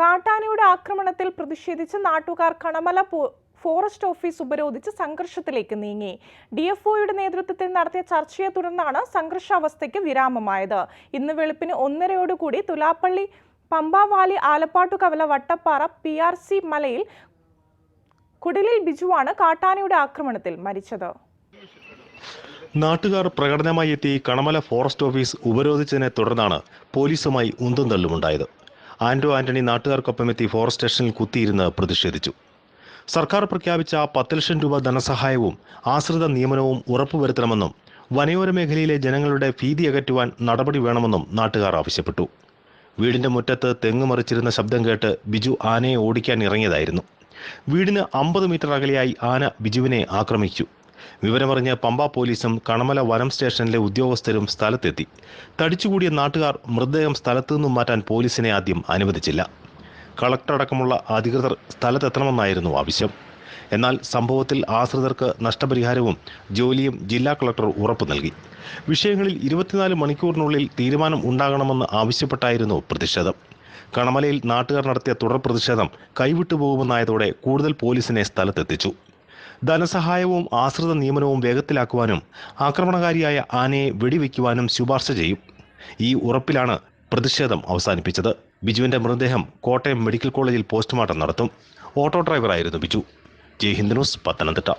കാട്ടാനയുടെ ആക്രമണത്തിൽ പ്രതിഷേധിച്ച് നാട്ടുകാർ കണമല ഫോറസ്റ്റ് ഓഫീസ് ഉപരോധിച്ച് സംഘർഷത്തിലേക്ക് നീങ്ങി. ഡി എഫ് ഒയുടെ നേതൃത്വത്തിൽ നടത്തിയ ചർച്ചയെ തുടർന്നാണ് സംഘർഷാവസ്ഥയ്ക്ക് വിരാമമായത്. ഇന്ന് വെളുപ്പിന് ഒന്നരയോടുകൂടി Thulappally Pampavalley Alappattukavala Vattappara P R C മലയിൽ കുടിലിൽ ബിജുവാണ് കാട്ടാനയുടെ ആക്രമണത്തിൽ മരിച്ചത്. നാട്ടുകാർ പ്രകടനമായി എത്തി കണമല ഫോറസ്റ്റ് ഓഫീസ് ഉപരോധിച്ചതിനെ തുടർന്നാണ് പോലീസുമായി ഉന്തും തള്ളുമുണ്ടായത്. ആന്റോ ആന്റണി നാട്ടുകാർക്കൊപ്പം എത്തി ഫോറസ്റ്റ് സ്റ്റേഷനിൽ കുത്തിയിരുന്ന് പ്രതിഷേധിച്ചു. സർക്കാർ പ്രഖ്യാപിച്ച പത്ത് ലക്ഷം രൂപ ധനസഹായവും ആശ്രിത നിയമനവും ഉറപ്പുവരുത്തണമെന്നും വനയോര മേഖലയിലെ ജനങ്ങളുടെ ഭീതി അകറ്റുവാൻ നടപടി വേണമെന്നും നാട്ടുകാർ ആവശ്യപ്പെട്ടു. വീടിന്റെ മുറ്റത്ത് തെങ്ങ് മറിച്ചിരുന്ന ശബ്ദം കേട്ട് ബിജു ആനയെ ഓടിക്കാൻ ഇറങ്ങിയതായിരുന്നു. വീടിന് അമ്പത് മീറ്റർ അകലെയായി ആന ബിജുവിനെ ആക്രമിച്ചു. വിവരമറിഞ്ഞ് പമ്പ പോലീസും കണമല വനം സ്റ്റേഷനിലെ ഉദ്യോഗസ്ഥരും സ്ഥലത്തെത്തി. തടിച്ചുകൂടിയ നാട്ടുകാർ മൃതദേഹം സ്ഥലത്തു നിന്നും മാറ്റാൻ പോലീസിനെ ആദ്യം അനുവദിച്ചില്ല. കളക്ടർ അടക്കമുള്ള അധികൃതർ സ്ഥലത്തെത്തണമെന്നായിരുന്നു ആവശ്യം. എന്നാൽ സംഭവത്തിൽ ആശ്രിതർക്ക് നഷ്ടപരിഹാരവും ജോലിയും ജില്ലാ കളക്ടർ ഉറപ്പു നൽകി. വിഷയങ്ങളിൽ ഇരുപത്തിനാല് മണിക്കൂറിനുള്ളിൽ തീരുമാനം ഉണ്ടാകണമെന്ന് ആവശ്യപ്പെട്ടായിരുന്നു പ്രതിഷേധം. കണമലയിൽ നാട്ടുകാർ നടത്തിയ തുടർ പ്രതിഷേധം കൈവിട്ടുപോകുമെന്നായതോടെ കൂടുതൽ പോലീസിനെ സ്ഥലത്തെത്തിച്ചു. ധനസഹായവും ആശ്രിത നിയമനവും വേഗത്തിലാക്കുവാനും ആക്രമണകാരിയായ ആനയെ വെടിവെക്കുവാനും ശുപാർശ ചെയ്യും. ഈ ഉറപ്പിലാണ് പ്രതിഷേധം അവസാനിപ്പിച്ചത്. ബിജുവിന്റെ മൃതദേഹം കോട്ടയം മെഡിക്കൽ കോളേജിൽ പോസ്റ്റ്മോർട്ടം നടത്തും. ഓട്ടോ ഡ്രൈവറായിരുന്നു ബിജു. ജയ് ഹിന്ദ് ന്യൂസ് പത്തനംതിട്ട.